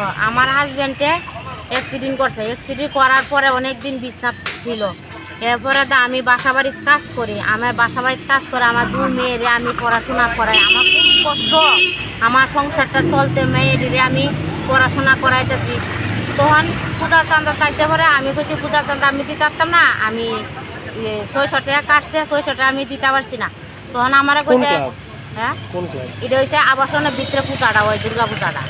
দেখো আমার হাজবেন্ডে অ্যাক্সিডেন্ট করছে। অ্যাক্সিডেন্ট করার পরে অনেক দিন বিছনা ছিল। এরপরে দা আমি বাসা বাড়ির কাজ করি। আমার বাসা বাড়ির কাজ করে আমার দুই মেয়েরে আমি পড়াশোনা করাই। আমার খুব কষ্ট। আমার সংসারটা চলতে মেয়েরে আমি পড়াশোনা করাইতেছি। তখন পূজা চান্দা চাইতে পারে আমি কইছি পূজা চান্দা আমি দিতে পারতাম না। আমি ছয়শো টাকা কাটছে ছয়শো টাকা আমি দিতে পারছি না। তখন আমার হ্যাঁ? এটা হচ্ছে আবাসনের ভিতরে পূজাটা ওই দুর্গা পূজাটা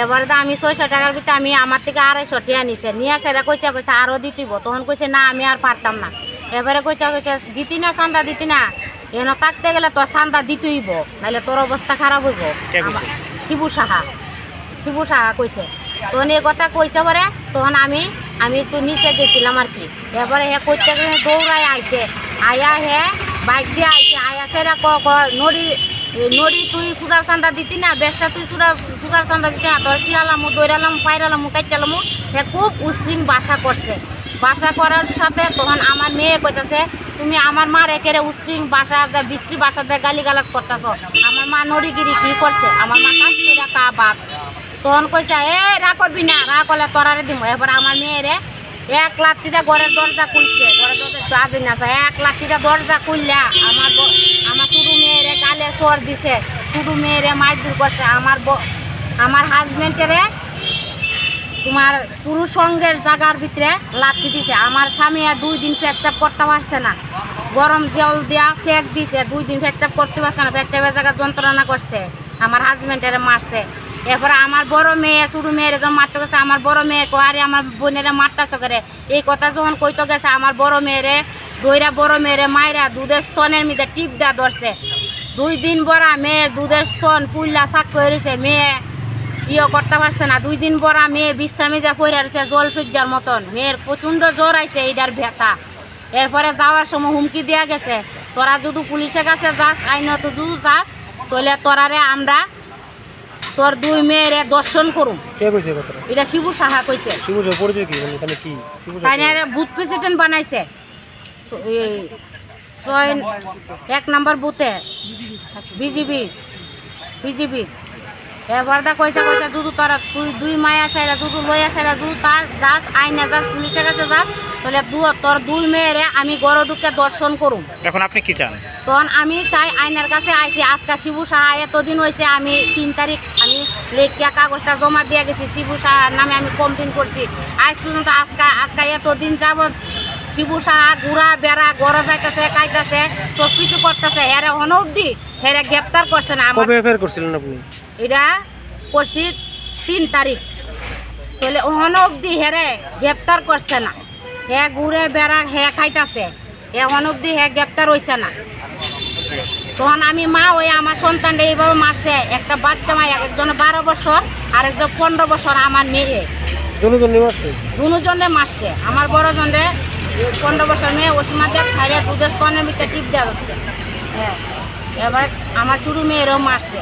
এবারে তো আমি ছয়শো টাকার ভিতরে আমি আমার থেকে আড়াইশো টাকা নিছে। নিয়ে সেটা কইছে কইছে আরও দিতিব। তখন কইছে না আমি আর পারতাম না। এবারে কইছে কইছে দিতি না চান্দা দিতি না। এন কাটতে গেলে তোর চান্দা দিতেইব নাহলে তোর অবস্থা খারাপ হইব। শিবু সাহা। শিবু সাহা কইছে। তখন এই কথা কইছে পরে তখন আমি আমি একটু নিচে গেছিলাম আর কি। এবারে হে কইতে গেলে দৌড়ায় আইছে। আয়া হে বাইক দিয়ে আইছে। আয়া সেরা ক ক নড়ি তুই পূজার চান্দা দিতি না বেশা তুই চূড়া পূজার চান্দা দিতি না তোর চিরালাম দৌড়ালাম পাইরালাম, কাইটালাম, হে খুব উশৃং বাসা করছে। বাসা করার সাথে তখন আমার মেয়ে কইতাছে, তুমি আমার মা রেখে উশৃং বাসা বিশ্রী বাসাতে গালি গালাজ করতেছ। আমার মা নড়িগিরি কি করছে? আমার মা কাজ করে কা বাপ। তখন কইছে, এ রা করবি না রা করলে তোরারে দিব এবার আমার মেয়েরে এক লাখ লাঠিটা ঘরের দরজা খুলছে। ঘরের দরজা স্বাধীন আছে এক লাঠিটা দরজা খুললে, আমার চর দিছে, শুধু মেয়েরে মাইদুর করছে। আমার আমার হাজবেন্ডেরে তোমার পুরুষ সঙ্গের জায়গার ভিতরে লাঠি দিছে। আমার স্বামী দুই দিন পেচ্চাপ করতে পারছে না। গরম জল দেওয়া সেক দিছে, দুই দিন পেচ্চাপ করতে পারছে না। পেচ্চাপের জায়গা যন্ত্রণা করছে। আমার হাজবেন্ডের মারছে। এরপরে আমার বড় মেয়ে, ছোট মেয়ের যখন মারতে গেছে, আমার বড় মেয়ে আরে, আমার বোনের মারতেছ করে? এই কথা যখন কইতে গেছে, আমার বড় মেয়েরে দইরা বড় মেয়েরে মাইরা দুধের স্তনের মধ্যে টিপ দেওয়া ধরছে। দুই দিন বড়া মেয়ের দুধের স্তন পুল্লা সাক করেছে মেয়ে ইয়ে করতে পারছে না। দুই দিন পর মেয়ে বিশ্রামে যা পড়ে রয়েছে জল সূর্যার মতন। মেয়ের প্রচণ্ড জ্বর আইছে এইটার ব্যথা। এরপরে যাওয়ার সময় হুমকি দেওয়া গেছে তোরা যদি পুলিশের কাছে যাস আইনত যদি যাস তাহলে তোরারে আমরা তোর দুই মেয়েরে দর্শন করুম। কে কইছে কথাটা? এটা শিবু সাহা কইছে। শিবু সাহেব পরিচয় কি? মানে কি? শিবু বুথ প্রেসিডেন্ট বানাইছে। এক নম্বর বুথে বিজিবি বিজিবি। এবার দা কইছে কইছে দুদু তোরা তুই দুই মায়া সাইরা দুদু লইয়া সাইরা দুদু তার যাস আইনে যাস পুলিশের কাছে যাস তাহলে দু তোর দুই মেয়েরে আমি গড় ঢুকে দর্শন করুম। এখন আপনি কি চান? তখন আমি চাই আইনের কাছে আইছি আজকে শিবু সাহা এতদিন হয়েছে আমি তিন তারিখ আমি লেখিয়া কাগজটা জমা দিয়ে গেছি শিবু সাহার নামে আমি কমপ্লেন করছি। আজ পর্যন্ত আজকে আজকে এতদিন যাবৎ শিবু সাহা ঘুরা বেড়া গড় যাইতেছে খাইতেছে সব কিছু করতেছে। হেরে অব্দি হেরে গ্রেপ্তার করছে না কবে এফআইআর করছিলেন আপনি? এটা করছি তিন তারিখ। তাহলে ওহন অব্দি হেরে গ্রেপ্তার করছে না। হে ঘুরে বেড়া হে খাইতাছে। এখন অব্দি হে গ্রেপ্তার হইছে না। তখন আমি মা ওই আমার সন্তানটা এইভাবে মারছে। একটা বাচ্চা মা একজন বারো বছর আর একজন পনেরো বছর আমার মেয়ে। দুজন নিবাসী দুজনে মারছে? আমার বড় জনে পনেরো বছর মেয়ে ওষুধ দিয়ে খাইয়া দুধের স্তনের ভিতরে টিপ দেওয়া হচ্ছে। হ্যাঁ এবার আমার চুরু মেয়েরও মারছে।